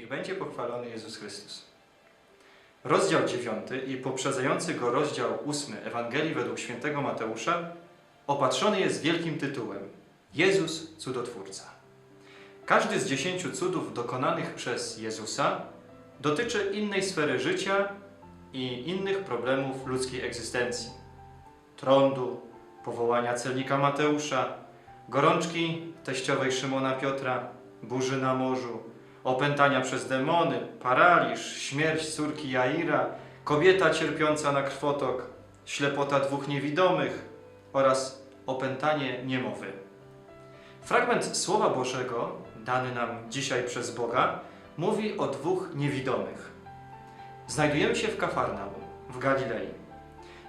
Niech będzie pochwalony Jezus Chrystus. Rozdział 9 i poprzedzający go rozdział 8 Ewangelii według świętego Mateusza opatrzony jest wielkim tytułem Jezus Cudotwórca. Każdy z dziesięciu cudów dokonanych przez Jezusa dotyczy innej sfery życia i innych problemów ludzkiej egzystencji. Trądu, powołania celnika Mateusza, gorączki teściowej Szymona Piotra, burzy na morzu, opętania przez demony, paraliż, śmierć córki Jaira, kobieta cierpiąca na krwotok, ślepota dwóch niewidomych oraz opętanie niemowy. Fragment Słowa Bożego, dany nam dzisiaj przez Boga, mówi o dwóch niewidomych. Znajdujemy się w Kafarnaum, w Galilei.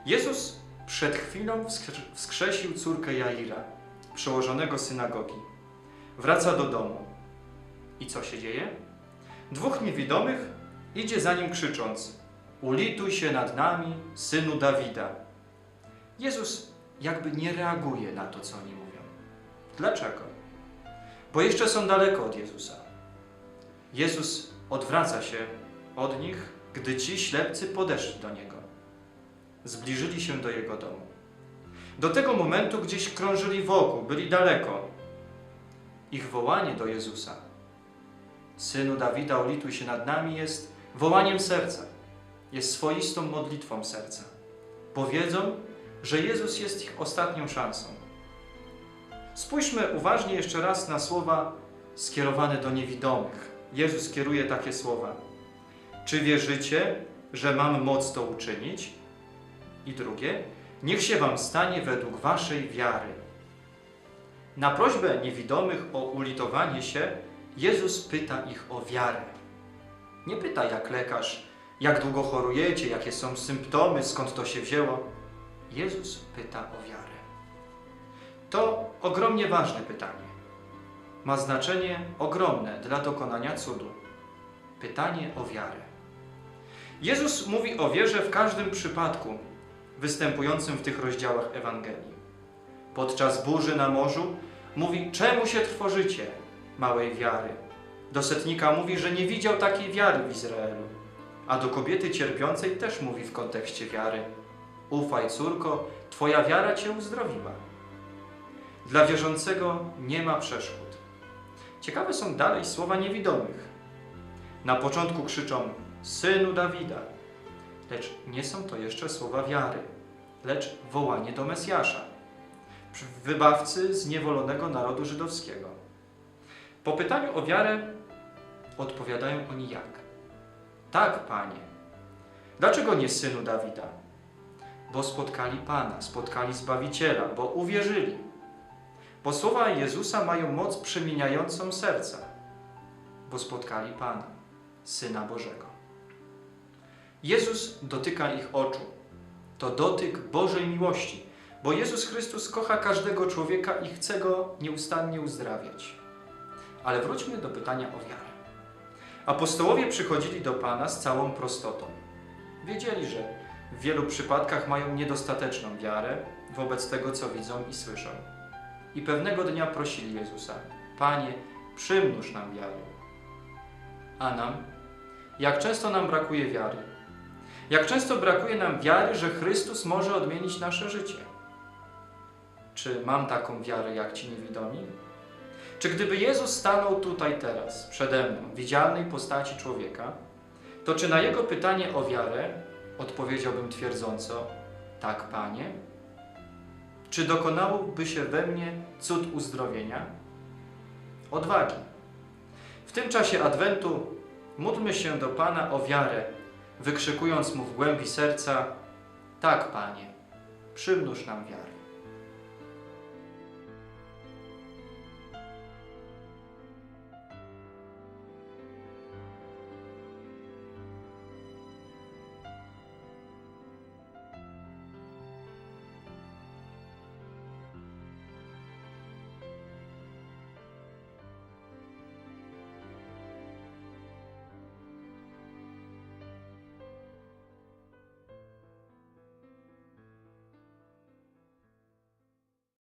Jezus przed chwilą wskrzesił- córkę Jaira, przełożonego synagogi. Wraca do domu. I co się dzieje? Dwóch niewidomych idzie za nim krzycząc: Ulituj się nad nami, synu Dawida. Jezus jakby nie reaguje na to, co oni mówią. Dlaczego? Bo jeszcze są daleko od Jezusa. Jezus odwraca się od nich, gdy ci ślepcy podeszli do Niego. Zbliżyli się do Jego domu. Do tego momentu gdzieś krążyli wokół, byli daleko. Ich wołanie do Jezusa, Synu Dawida, ulituj się nad nami, jest wołaniem serca. Jest swoistą modlitwą serca. Bo wiedzą, że Jezus jest ich ostatnią szansą. Spójrzmy uważnie jeszcze raz na słowa skierowane do niewidomych. Jezus kieruje takie słowa. Czy wierzycie, że mam moc to uczynić? I drugie, niech się wam stanie według waszej wiary. Na prośbę niewidomych o ulitowanie się, Jezus pyta ich o wiarę. Nie pyta jak lekarz, jak długo chorujecie, jakie są symptomy, skąd to się wzięło. Jezus pyta o wiarę. To ogromnie ważne pytanie. Ma znaczenie ogromne dla dokonania cudu. Pytanie o wiarę. Jezus mówi o wierze w każdym przypadku występującym w tych rozdziałach Ewangelii. Podczas burzy na morzu mówi, czemu się trwożycie, małej wiary. Do setnika mówi, że nie widział takiej wiary w Izraelu. A do kobiety cierpiącej też mówi w kontekście wiary. Ufaj, córko, twoja wiara cię uzdrowiła. Dla wierzącego nie ma przeszkód. Ciekawe są dalej słowa niewidomych. Na początku krzyczą Synu Dawida, lecz nie są to jeszcze słowa wiary, lecz wołanie do Mesjasza, wybawcy zniewolonego narodu żydowskiego. Po pytaniu o wiarę odpowiadają oni jak? Tak, Panie. Dlaczego nie Synu Dawida? Bo spotkali Pana, spotkali Zbawiciela, bo uwierzyli. Bo słowa Jezusa mają moc przemieniającą serca, bo spotkali Pana, Syna Bożego. Jezus dotyka ich oczu. To dotyk Bożej miłości, bo Jezus Chrystus kocha każdego człowieka i chce go nieustannie uzdrawiać. Ale wróćmy do pytania o wiarę. Apostołowie przychodzili do Pana z całą prostotą. Wiedzieli, że w wielu przypadkach mają niedostateczną wiarę wobec tego, co widzą i słyszą. I pewnego dnia prosili Jezusa: Panie, przymnóż nam wiary. A nam? Jak często nam brakuje wiary? Jak często brakuje nam wiary, że Chrystus może odmienić nasze życie? Czy mam taką wiarę jak ci niewidomi? Czy gdyby Jezus stanął tutaj teraz, przede mną, w widzialnej postaci człowieka, to czy na Jego pytanie o wiarę odpowiedziałbym twierdząco, tak, Panie? Czy dokonałby się we mnie cud uzdrowienia? Odwagi. W tym czasie Adwentu módlmy się do Pana o wiarę, wykrzykując Mu w głębi serca, tak, Panie, przymnóż nam wiary.